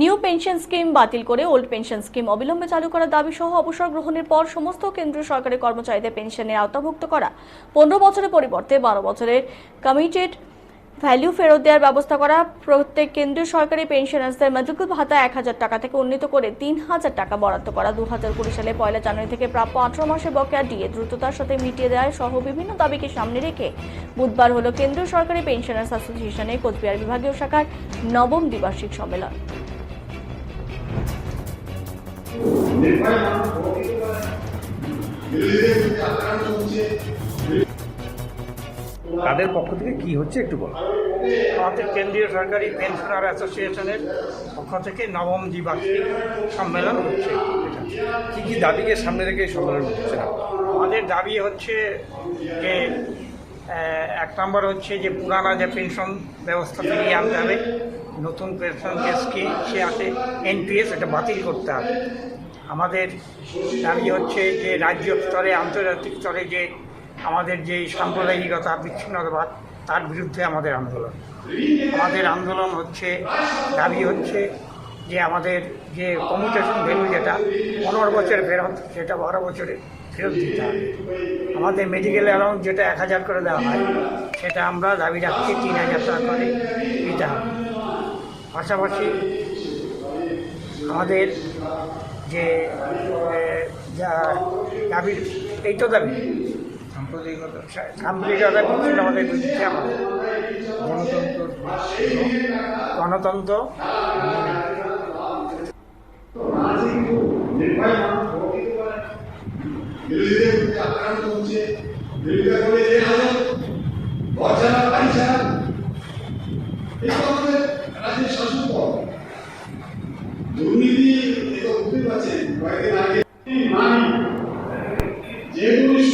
New pension scheme বাতিল করে old pension scheme অবিলম্বে চালু করার দাবি সহ অবসর গ্রহণের পর সমস্ত কেন্দ্রীয় সরকারি কর্মচারীদের পেনশনের আওতাভুক্ত করা। পনেরো বছরের পরিবর্তে বারো বছরের কমিটেড ভ্যালু ফেরত দেওয়ার ব্যবস্থা করা। প্রত্যেক কেন্দ্রীয় সরকারি পেনশনার্সদের মেডিকেল ভাতা এক হাজার টাকা থেকে উন্নীত করে তিন হাজার টাকা বরাদ্দ করা। দু হাজার কুড়ি সালে পয়লা জানুয়ারি থেকে প্রাপ্য আঠারো মাসের বকেয়া দিয়ে দ্রুততার সাথে মিটিয়ে দেওয়া সহ বিভিন্ন দাবিকে সামনে রেখে বুধবার হলো কেন্দ্রীয় সরকারি পেনশনার্স অ্যাসোসিয়েশনের কোচবিহার বিভাগীয় শাখার নবম দ্বিবার্ষিক সম্মেলন। তাদের পক্ষ থেকে কি হচ্ছে একটু বলো। আমাদের কেন্দ্রীয় সরকারি পেনশনার অ্যাসোসিয়েশনের পক্ষ থেকে নবম দ্বিবার্ষিক সম্মেলন হচ্ছে। কি কি দাবিকে সামনে রেখে সম্মেলন হচ্ছে? না আমাদের দাবি হচ্ছে যে এক নম্বর হচ্ছে যে পুরানা যে পেনশন ব্যবস্থা ফিরিয়ে আনতে হবে নতুন পেনশন যে স্কিম সে আছে এনপিএস এটা বাতিল করতে হবে। আমাদের দাবি হচ্ছে যে রাজ্য স্তরে, আন্তর্জাতিক স্তরে যে আমাদের যে সাম্প্রদায়িকতা, বিচ্ছিন্নতাবাদ, তার বিরুদ্ধে আমাদের আন্দোলন। আমাদের আন্দোলন হচ্ছে, দাবি হচ্ছে যে আমাদের যে কমিউটেশন ভ্যালু যেটা, পনেরো বছর ফেরত, সেটা বারো বছরে ফেরত দিতে হবে। আমাদের মেডিকেল অ্যালাউন্স যেটা এক হাজার করে দেওয়া হয়, সেটা আমরা দাবি রাখছি তিন হাজার টাকা করে দিতে হবে। পাশাপাশি আমাদের যে দাবির এই তো দাবি। সাম্প্রদায়িকতা সাম্প্রদায়িকতা বিচ্ছিন্ন আমাদের বিরুদ্ধে আমাদের গণতন্ত্র গণতন্ত্র। আক্রান্ত হচ্ছে বিরোধিতা করে যে হাজার ঘর ছাড়া বাড়ি ছাড়া এই তো আমাদের রাজ্যের শাসন দল দুর্নীতি বুঝতে পারছেন কয়েকদিন আগে